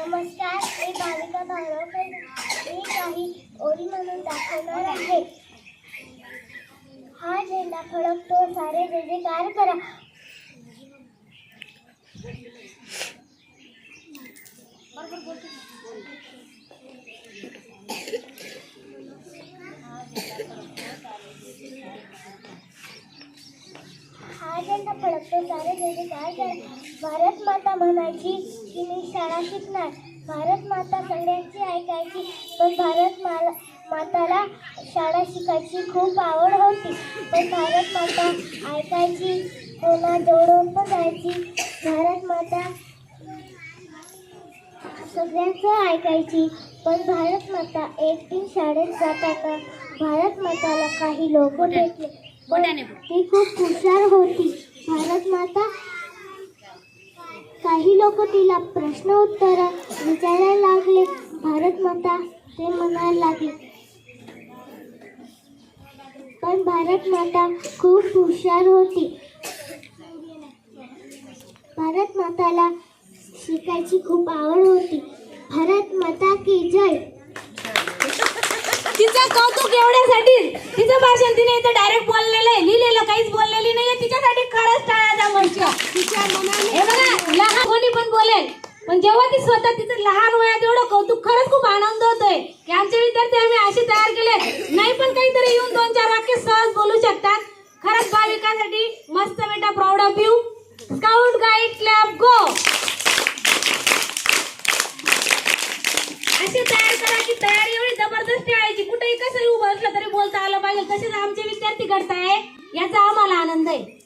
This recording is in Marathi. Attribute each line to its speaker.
Speaker 1: नमस्कार, मी भाविका भावकर मी काही ओळी म्हणून दाखवणार आहे. हा झेंडा फडकतो, सारे जे जे कार. हा झेंडा फडकतो, सारे जे जे कार करा. भारत माता म्हणायची की मी शाळा शिकणार. भारत माता सगळ्यांची ऐकायची पण भारत माला माताला शाळा शिकायची खूप आवड होती. पण भारत माता ऐकायची कोणा जवळून पण जायची. भारत माता सगळ्यांचं ऐकायची पण भारत माता एक दिन शाळेत जाताना भारत माताला काही लोक भेटले. ती खूप हुशार होती. भारत माता काही लोक तिला प्रश्न उत्तर विचारायला लागले. भारत माता ते म्हणायला लागले. पण भारत माता खूप हुशार होती. भारत माताला शिकायची खूप आवड होती. भारत माता की जय.
Speaker 2: तिचं कौतुक एवढ्यासाठी तिचं भाषण तिने इथं डायरेक्ट बोललेलं आहे. लिहिलेलं काहीच बोललेली नाहीये. तिच्यासाठी खरंच टाळ्याचा मंच हे बघा लहान कोणी पण बोलेल पण जेव्हा ती स्वतः तिचं लहान वयात एवढं कौतुक खरंच खूप आनंद होतोय. की आमचे विद्यार्थी आम्ही असे तयार केले नाही पण काहीतरी येऊन दोन चार वाक्य सहज बोलू शकतात. खरंच भाविकासाठी मस्त बेटा proud of you scout guide club go अशी तयार करा की तयारी एवढी जबरदस्त ठेवायची कुठेही कसंही उभं असलं तरी बोलता आलं पाहिजे. तसेच आमचे विद्यार्थी करताय याचा आम्हाला आनंद आहे.